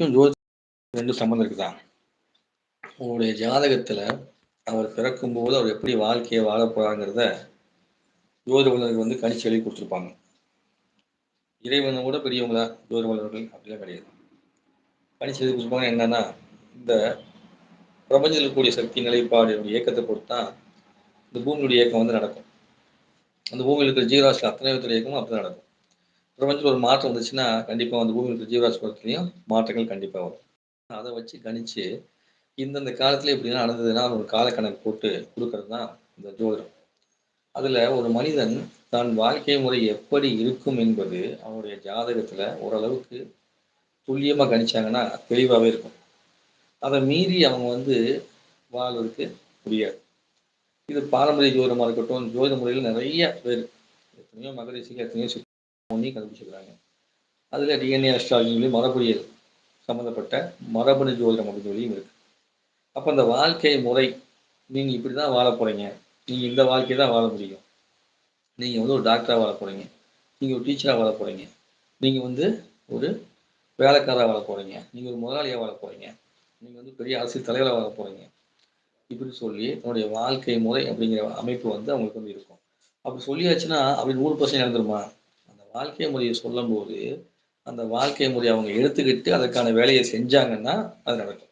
ஜோதி ரெண்டு சம்மந்தம் இருக்குதா? உங்களுடைய ஜாதகத்துல அவர் பிறக்கும்போது அவர் எப்படி வாழ்க்கையை வாழ போறாங்கிறத ஜோதி வல்லுநர்கள் வந்து கணிச்சு எழுதி கொடுத்துருப்பாங்க. இறைவனை கூட பெரியவங்களா? ஜோதி வல்லுநர்கள் அப்படிலாம் கிடையாது. கணிச்சு எழுதி கொடுத்துருப்பாங்க என்னன்னா இந்த பிரபஞ்சத்தில் இருக்கக்கூடிய சக்தி நிலைப்பாடு இயக்கத்தை பொறுத்து தான் இந்த பூமியுடைய இயக்கம் வந்து நடக்கும். அந்த பூமியில் இருக்கிற ஜீவராசியில் அத்தனை விதத்துடைய இயக்கமும் அப்படி நடக்கும். பிரபஞ்சத்தில் ஒரு மாற்றம் வந்துச்சுன்னா கண்டிப்பாக அந்த பூமியில் ஜீவராஜ் ஜீவராசி மாற்றங்கள் கண்டிப்பாக வரும். அதை வச்சு கணிச்சு இந்தந்த காலத்துல இப்படிலாம் நடந்ததுன்னா ஒரு காலக்கணக்கு போட்டு கொடுக்கறது தான் இந்த ஜோதிடம். அதுல ஒரு மனிதன் தன் வாழ்க்கை முறை எப்படி இருக்கும் என்பது அவனுடைய ஜாதகத்துல ஓரளவுக்கு துல்லியமா கணிச்சாங்கன்னா தெளிவாகவே இருக்கும். அதை மீறி அவங்க வந்து வாழ்வதற்கு முடியாது. இது பாரம்பரிய ஜோதிடமாக இருக்கட்டும் ஜோதிட முறையில் நிறைய பேர் எத்தனையோ மகரிசிக்கு எத்தனையோ ஒன்றையும் கண்டுபிடிச்சிருக்கிறாங்க. அதில் டிஎன்ஏ அஸ்ட்ராலஜிலையும் மரபுரியல் சம்மந்தப்பட்ட மரபணு ஜோதிடம் அப்படின்னு இருக்குது அப்போ அந்த வாழ்க்கை முறை நீங்கள் இப்படி தான் வாழ போகிறீங்க நீங்கள் இந்த வாழ்க்கையை தான் வாழ முடியும். நீங்கள் வந்து ஒரு டாக்டராக வாழ போகிறீங்க நீங்கள் ஒரு டீச்சராக வாழ போகிறீங்க நீங்கள் வந்து ஒரு வேலைக்காராக வாழ போகிறீங்க நீங்கள் ஒரு முதலாளியாக வாழ போகிறீங்க நீங்கள் வந்து பெரிய அரசியல் தலைவராக வாழ போகிறீங்க இப்படி சொல்லி தன்னுடைய வாழ்க்கை முறை அப்படிங்கிற அமைப்பு வந்து அவங்களுக்கு வந்து இருக்கும். அப்படி சொல்லியாச்சுன்னா அப்படி நூறு பர்சன்ட் நடந்துருமா வாழ்க்கை முறையை சொல்லும்போது அந்த வாழ்க்கை முறையை அவங்க எடுத்துக்கிட்டு அதற்கான வேலையை செஞ்சாங்கன்னா அது நடக்கும்.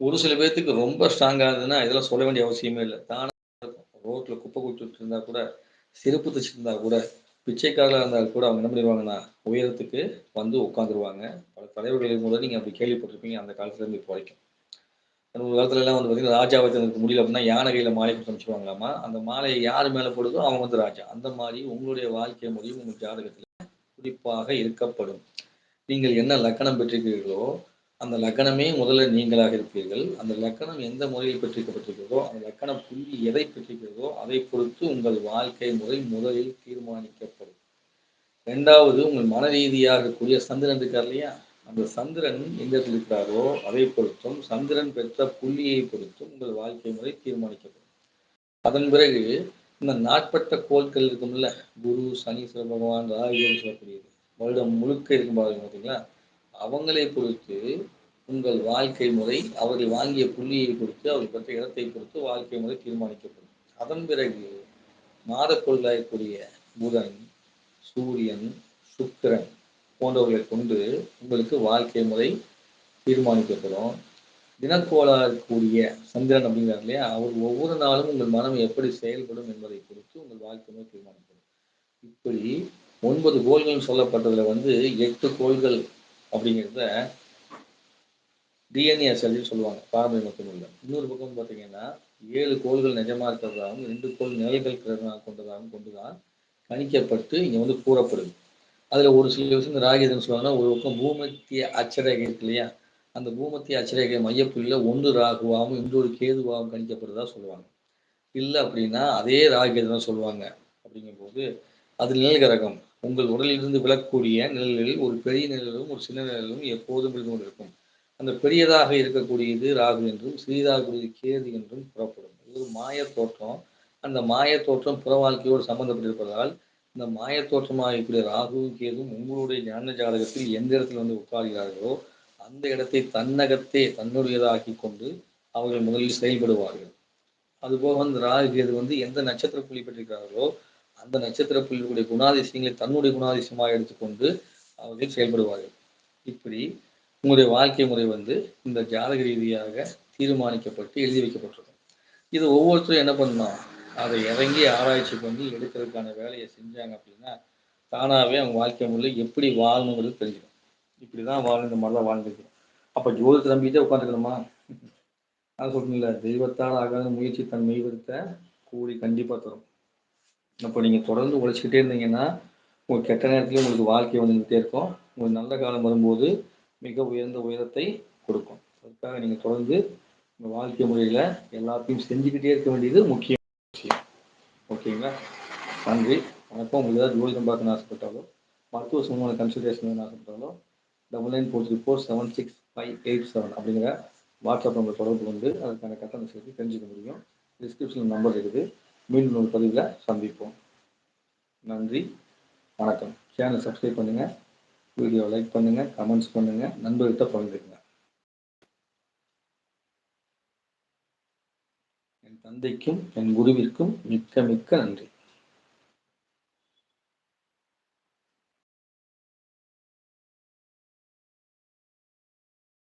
ஒரு சில பேர்த்துக்கு ரொம்ப ஸ்ட்ராங்காக இருந்ததுன்னா இதெல்லாம் சொல்ல வேண்டிய அவசியமே இல்லை. தானாக இருக்கும். ரோட்டில் குப்பை கொடுத்துட்டு இருந்தால் கூட செருப்பு தைச்சிருந்தா கூட பிச்சைக்காரராக இருந்தால் கூட அவங்க என்ன பண்ணிடுவாங்கன்னா உயரத்துக்கு வந்து உட்காந்துருவாங்க. பல தலைவர்களின் கூட நீங்கள் அப்படி கேள்விப்பட்டிருப்பீங்க. அந்த காலத்துலேருந்து இப்போ வரைக்கும். ஒரு காலத்துலலாம் வந்து பார்த்தீங்கன்னா ராஜாவை தனக்கு முடியல அப்படின்னா யானை கையில் மாலை கொடுத்து அமைச்சுவாங்களாமா அந்த மாலையை யார் மேலே போடுதோ அவங்க வந்து ராஜா. அந்த மாதிரி உங்களுடைய வாழ்க்கை முறையும் உங்கள் ஜாதகத்தில் குறிப்பாக இருக்கப்படும். நீங்கள் என்ன லக்கணம் பெற்றிருக்கிறீர்களோ அந்த லக்கணமே முதல்ல நீங்களாக இருப்பீர்கள். அந்த லக்கணம் எந்த முறையில் பெற்றிருக்கப்பட்டிருக்கிறதோ அந்த லக்கண புள்ளி எதை பெற்றிருக்கிறதோ அதை பொறுத்து உங்கள் வாழ்க்கை முறை முதலில் தீர்மானிக்கப்படும். ரெண்டாவது உங்கள் மன ரீதியாக இருக்கக்கூடிய சந்திரன் இருக்கார் இல்லையா? அந்த சந்திரன் எந்த இருக்கிறாரோ அதை பொறுத்தும் சந்திரன் பெற்ற புள்ளியை பொறுத்தும் உங்கள் வாழ்க்கை முறை தீர்மானிக்கப்படும். அதன் பிறகு இந்த நாட்பட்ட கோள்கள் இருக்கும்ல குரு சனீஸ்வர பகவான் ராகுன்னு சொல்லக்கூடியது. வருடம் முழுக்க இருக்கும் பாருங்க பார்த்தீங்களா அவங்களை பொறுத்து உங்கள் வாழ்க்கை முறை அவர்கள் வாங்கிய புள்ளியை பொறுத்து அவர்கள் பெற்ற இடத்தை பொறுத்து வாழ்க்கை முறை தீர்மானிக்கப்படும். அதன் பிறகு மாத புதன் சூரியன் சுக்கிரன் போன்றவர்களை கொண்டு உங்களுக்கு வாழ்க்கை முறை தீர்மானிக்கப்படும். தினக்கோளாகக்கூடிய இருக்கக்கூடிய சந்திரன் அப்படிங்கிறார் இல்லையா? அவர் ஒவ்வொரு நாளும் உங்கள் மனம் எப்படி செயல்படும் என்பதை பொறுத்து உங்கள் வாழ்க்கையை முறை இப்படி ஒன்பது கோள்கள் சொல்லப்பட்டதுல வந்து எட்டு கோள்கள் அப்படிங்கிறத டிஎன்ஏ அசல்னு சொல்லுவாங்க பாரம்பரிய மட்டும் இல்லை இன்னொரு பக்கம் பார்த்தீங்கன்னா ஏழு கோள்கள் நிஜமா இருக்கிறதாகவும் ரெண்டு கோள் நிழல்கள் கொண்டதாகவும் கொண்டுதான் கணிக்கப்பட்டு இங்கே வந்து கூறப்படுது. அதில் ஒரு சில விஷயம் இந்த ராகிதன் சொல்லுவாங்கன்னா ஒரு பக்கம் பூமத்திய அச்சரேகை இருக்கு இல்லையா? அந்த பூமத்திய அச்சரேகை மையப்புள்ளியில் ஒன்று ராகுவாகவும் இன்னொரு கேதுவாகவும் கணிக்கப்படுறதா சொல்லுவாங்க. இல்லை அப்படின்னா அதே ராகிதன் சொல்லுவாங்க. அப்படிங்கும்போது அது நிழல் உங்கள் உடலிலிருந்து விளக்கக்கூடிய நிழலில் ஒரு பெரிய நிழலும் ஒரு சின்ன நிழலும் எப்போதும் இருந்து கொண்டிருக்கும். அந்த பெரியதாக இருக்கக்கூடியது ராகு என்றும் சிறிதாக கூடியது கேது என்றும் புறப்படும். இது ஒரு மாய தோற்றம். அந்த மாய தோற்றம் புற வாழ்க்கையோடு சம்பந்தப்பட்டிருப்பதால் இந்த மாய தோற்றமாக இருக்கக்கூடிய ராகுவும் கேதும் உங்களுடைய ஞான ஜாதகத்தில் எந்த இடத்துல வந்து உட்கார்கிறார்களோ அந்த இடத்தை தன்னகத்தே தன்னுடையதாக்கி கொண்டு அவர்கள் முதலில் செயல்படுவார்கள். அதுபோக அந்த ராகு கேது வந்து எந்த நட்சத்திர புள்ளி பெற்றிருக்கிறார்களோ அந்த நட்சத்திர புள்ளியுடைய குணாதிசயங்களை தன்னுடைய குணாதிசயமாக எடுத்துக்கொண்டு அவர்கள் செயல்படுவார்கள். இப்படி உங்களுடைய வாழ்க்கை முறை வந்து இந்த ஜாதக ரீதியாக தீர்மானிக்கப்பட்டு எழுதி வைக்கப்பட்டிருக்கும். இது ஒவ்வொருத்தரும் என்ன பண்ணணும்? அதை இறங்கி ஆராய்ச்சி பண்ணி எடுக்கிறதுக்கான வேலையை செஞ்சாங்க அப்படின்னா தானாகவே அவங்க வாழ்க்கை முறையில் எப்படி வாழணுங்கிறது தெரிஞ்சிடும். இப்படி தான் இந்த மாதிரிலாம் தான் அப்போ ஜோதிடத்தை நம்பிக்கிட்டே உட்காந்துக்கணுமா? நான் சொல்றேன்ல தெய்வத்தால் ஆகாத முயற்சி தன் மெய்வருத்த கூலி கண்டிப்பாக தரும். அப்போ நீங்கள் தொடர்ந்து உழைச்சிக்கிட்டே இருந்தீங்கன்னா உங்கள் கெட்ட நேரத்துலேயும் உங்களுக்கு வாழ்க்கை வந்துக்கிட்டே இருக்கும். உங்களுக்கு நல்ல காலம் வரும்போது மிக உயர்ந்த உயரத்தை கொடுக்கும். அதுக்காக நீங்கள் தொடர்ந்து உங்கள் வாழ்க்கை முறையில் எல்லாத்தையும் செஞ்சுக்கிட்டே இருக்க வேண்டியது முக்கிய விஷயம். ஓகேங்களா? நன்றி. வணக்கம். உங்களுக்கு ஏதாவது ஜோதிடம் பார்க்கணும்னு ஆசைப்பட்டாலோ மருத்துவ சம்பந்தமான consultation ஆசைப்பட்டாலோ double nine four three four seven six five eight seven அப்படிங்கிற வாட்ஸ்அப் நம்பர் தொடர்பு கொண்டு அதுக்கான கட்டணம் சேர்த்து தெரிஞ்சுக்க முடியும். டிஸ்கிரிப்ஷனில் நம்பர் இருக்குது. மீண்டும் ஒரு பதிவில் சந்திப்போம். நன்றி. வணக்கம். சேனல் சப்ஸ்கிரைப் பண்ணுங்கள் வீடியோ லைக் பண்ணுங்கள் கமெண்ட்ஸ் பண்ணுங்கள் நண்பர்கிட்ட பகிர்ந்துக்குங்க. என் தந்தைக்கும் என் குருவிற்கும் மிக்க மிக்க நன்றி.